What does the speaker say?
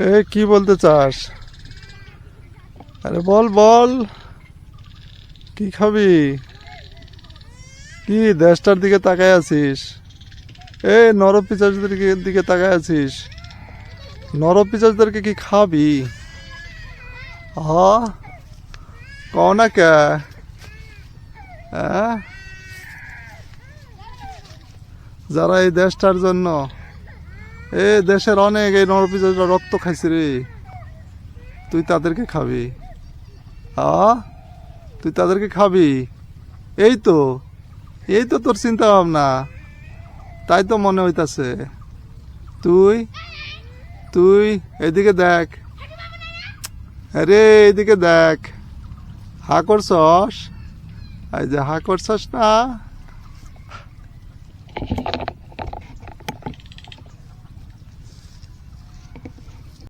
এ, কি বলতে চাস? আরে বল বল। কি খাবি? কি, দেশটার দিকে তাকায় আছিস? এ নরপিচাজদের দিকে- তাকায় আছিস? নরপিচাজদেরকে কি খাবি? হা কও না কে? যারা এই দেশটার জন্য এ দেশের অনেক এই নরপিচাজরা রক্ত খাইছে রে, তুই তাদেরকে খাবি। আ? তুই তাদেরকে খাবি? এই তো এই তো তোর চিন্তা ভাবনা। তাই তো মনে হইতাছে। তুই তুই, এদিকে দেখ। আরে, এদিকে দেখ। হা করছস? এই যে হা করছস না?